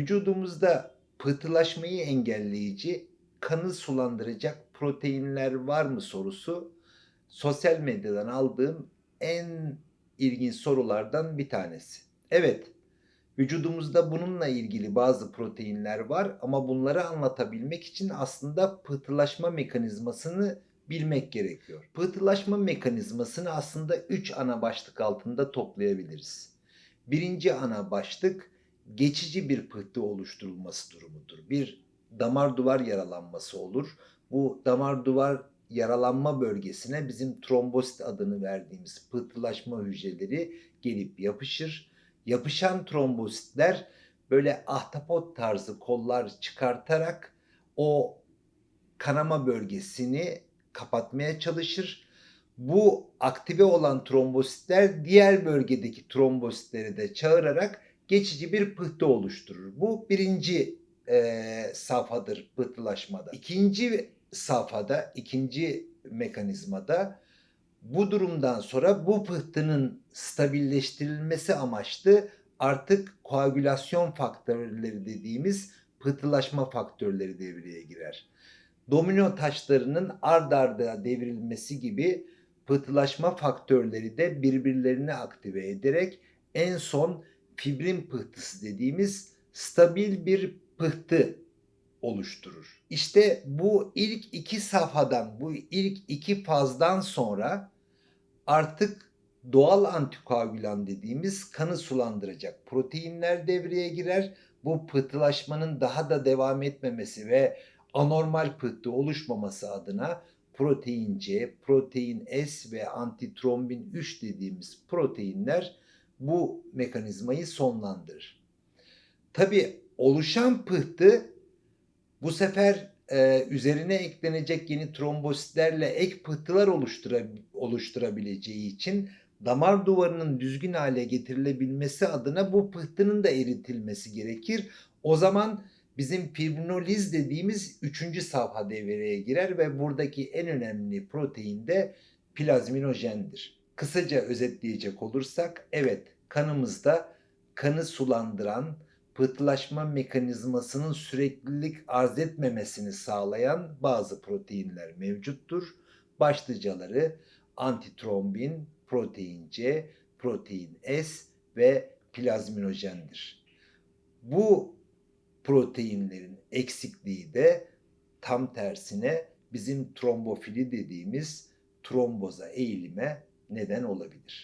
Vücudumuzda pıhtılaşmayı engelleyici, kanı sulandıracak proteinler var mı sorusu sosyal medyadan aldığım en ilginç sorulardan bir tanesi. Evet, vücudumuzda bununla ilgili bazı proteinler var ama bunları anlatabilmek için aslında pıhtılaşma mekanizmasını bilmek gerekiyor. Pıhtılaşma mekanizmasını aslında 3 ana başlık altında toplayabiliriz. Birinci ana başlık geçici bir pıhtı oluşturulması durumudur. Bir damar duvar yaralanması olur. Bu damar duvar yaralanma bölgesine bizim trombosit adını verdiğimiz pıhtılaşma hücreleri gelip yapışır. Yapışan trombositler böyle ahtapot tarzı kollar çıkartarak o kanama bölgesini kapatmaya çalışır. Bu aktive olan trombositler diğer bölgedeki trombositleri de çağırarak geçici bir pıhtı oluşturur. Bu birinci e, safhadır pıhtılaşmada. İkinci safhada, ikinci mekanizmada bu durumdan sonra bu pıhtının stabilleştirilmesi amaçlı artık koagülasyon faktörleri dediğimiz pıhtılaşma faktörleri devreye girer. Domino taşlarının ard arda devrilmesi gibi pıhtılaşma faktörleri de birbirlerini aktive ederek en son fibrin pıhtısı dediğimiz stabil bir pıhtı oluşturur. İşte bu ilk iki safhadan, bu ilk iki fazdan sonra artık doğal antikoagülan dediğimiz kanı sulandıracak proteinler devreye girer. Bu pıhtılaşmanın daha da devam etmemesi ve anormal pıhtı oluşmaması adına protein C, protein S ve antitrombin 3 dediğimiz proteinler bu mekanizmayı sonlandırır. Tabi oluşan pıhtı bu sefer e, üzerine eklenecek yeni trombositlerle ek pıhtılar oluştura, oluşturabileceği için damar duvarının düzgün hale getirilebilmesi adına bu pıhtının da eritilmesi gerekir. O zaman bizim fibrinoliz dediğimiz üçüncü safha devreye girer ve buradaki en önemli protein de plazminojendir. Kısaca özetleyecek olursak evet kanımızda kanı sulandıran, pıhtılaşma mekanizmasının süreklilik arz etmemesini sağlayan bazı proteinler mevcuttur. Başlıcaları antitrombin, protein C, protein S ve plazminojendir. Bu proteinlerin eksikliği de tam tersine bizim trombofili dediğimiz tromboza eğilime neden olabilir.